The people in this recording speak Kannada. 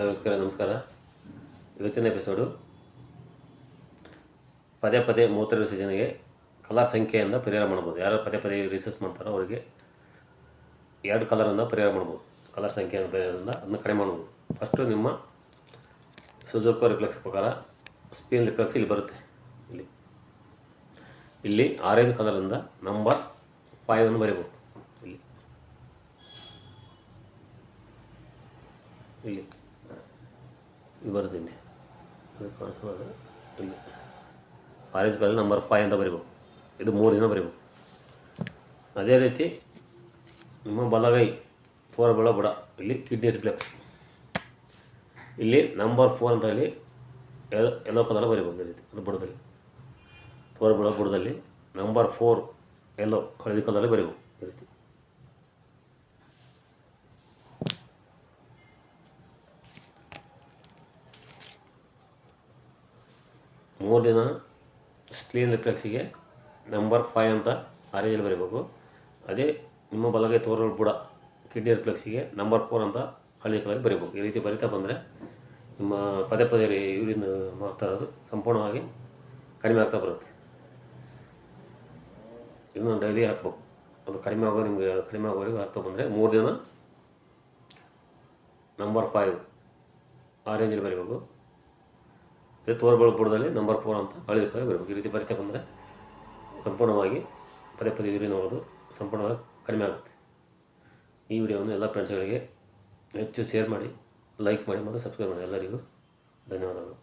ನಮಸ್ಕಾರ ನಮಸ್ಕಾರ. ಇವತ್ತಿನ ಎಪಿಸೋಡು ಪದೇ ಪದೇ ಮೂವತ್ತೆರಡು ಸೀಸನ್ಗೆ ಕಲರ್ ಸಂಖ್ಯೆಯಿಂದ ಪರಿಹಾರ ಮಾಡ್ಬೋದು. ಯಾರು ಪದೇ ಪದೇ ರಿಸರ್ಚ್ ಮಾಡ್ತಾರೋ ಅವರಿಗೆ ಎರಡು ಕಲರಿಂದ ಪರಿಹಾರ ಮಾಡ್ಬೋದು. ಕಲರ್ ಸಂಖ್ಯೆಯಿಂದ ಪರಿಹಾರದಿಂದ ಅದನ್ನು ಕಡಿಮೆ ಮಾಡ್ಬೋದು. ಫಸ್ಟು ನಿಮ್ಮ ಸುಜೋಕೋ ರಿಫ್ಲೆಕ್ಸ್ ಪ್ರಕಾರ ಸ್ಪಿನ್ ರಿಫ್ಲೆಕ್ಸ್ ಇಲ್ಲಿ ಬರುತ್ತೆ. ಇಲ್ಲಿ. ಇಲ್ಲಿ ಆರೆಂಜ್ ಕಲರಿಂದ ನಂಬರ್ ಫೈವ್ ಅನ್ನು ಬರೀಬೋದು. ಇಲ್ಲಿ. ಇಲ್ಲಿ. ಇದು ಬರುತ್ತೆ ಇಲ್ಲಿ ಇಲ್ಲಿ. ಆರೆಂಜ್ ಕಲರ್ ನಂಬರ್ ಫೈವ್ ಅಂತ ಬರಿಬೇಕು. ಇದು ಮೂರು ದಿನ ಬರಿಬೇಕು. ಅದೇ ರೀತಿ ನಿಮ್ಮ ಬಲಗೈ ಫೋರ್ ಬೆಳ ಬುಡ, ಇಲ್ಲಿ ಕಿಡ್ನಿ ರಿಫ್ಲೆಕ್ಸ್ ಇಲ್ಲಿ ನಂಬರ್ ಫೋರ್ ಅಂತ ಹೇಳಿ ಎಲ್, ಎಲ್ಲೋ ಕಲರ್ ಬರಿಬೇಕು ಈ ರೀತಿ. ಅದು ಬುಡದಲ್ಲಿ. ಬುಡದಲ್ಲಿ ನಂಬರ್ ಫೋರ್ ಎಲ್ಲೋ ಹಳದಿ ಕಲರಲ್ಲಿ ಬರಿಬೇಕು ಈ ರೀತಿ ಮೂರು ದಿನ ಸ್ಕ್ರೀನ್ ರಿಫ್ಲೆಕ್ಸಿಗೆ ನಂಬರ್ ಫೈವ್ ಅಂತ ಆರೇಜಲ್ಲಿ ಬರೀಬೇಕು. ಅದೇ ನಿಮ್ಮ ಬಲಗೈ ತೋರಲು ಬುಡ ಕಿಡ್ನಿ ರಿಫ್ಲೆಕ್ಸಿಗೆ ನಂಬರ್ ಫೋರ್ ಅಂತ ಹಳದಿ ಕಲರ್ ಬರೀಬೇಕು. ಈ ರೀತಿ ಬರಿತಾ ಬಂದರೆ ನಿಮ್ಮ ಪದೇ ಪದೇ ಯೂರಿನ್ ಮಾಡ್ತಾ ಇರೋದು ಸಂಪೂರ್ಣವಾಗಿ ಕಡಿಮೆ ಆಗ್ತಾ ಬರುತ್ತೆ. ಇದನ್ನು ಡೈಲಿ ಹಾಕ್ಬೇಕು. ಅದು ಕಡಿಮೆ ಆಗೋ ನಿಮಗೆ ಕಡಿಮೆ ಆಗೋವರೆಗೂ ಹಾಕ್ತಾ ಬಂದರೆ ಮೂರು ದಿನ ನಂಬರ್ ಫೈವ್ ಆರೇಂಜಲ್ಲಿ ಬರೀಬೇಕು. ಅದೇ ತೋರ್ಬಳಪುರದಲ್ಲಿ ನಂಬರ್ ಫೋರ್ ಅಂತ ಹಳದಿ ಕಡೆ ಬರಬೇಕು. ಈ ರೀತಿ ಬರೀತಾ ಬಂದರೆ ಸಂಪೂರ್ಣವಾಗಿ ಪದೇ ಪದೇ ಯೂರಿನ್ ಹೋಗೋದು ಸಂಪೂರ್ಣವಾಗಿ ಕಡಿಮೆ ಆಗುತ್ತೆ. ಈ ವಿಡಿಯೋವನ್ನು ಎಲ್ಲ ಫ್ರೆಂಡ್ಸ್ಗಳಿಗೆ ಹೆಚ್ಚು ಶೇರ್ ಮಾಡಿ ಲೈಕ್ ಮಾಡಿ, ಮತ್ತು ಸಬ್ಸ್ಕ್ರೈಬ್ ಮಾಡಿ ಎಲ್ಲರಿಗೂ ಧನ್ಯವಾದಗಳು.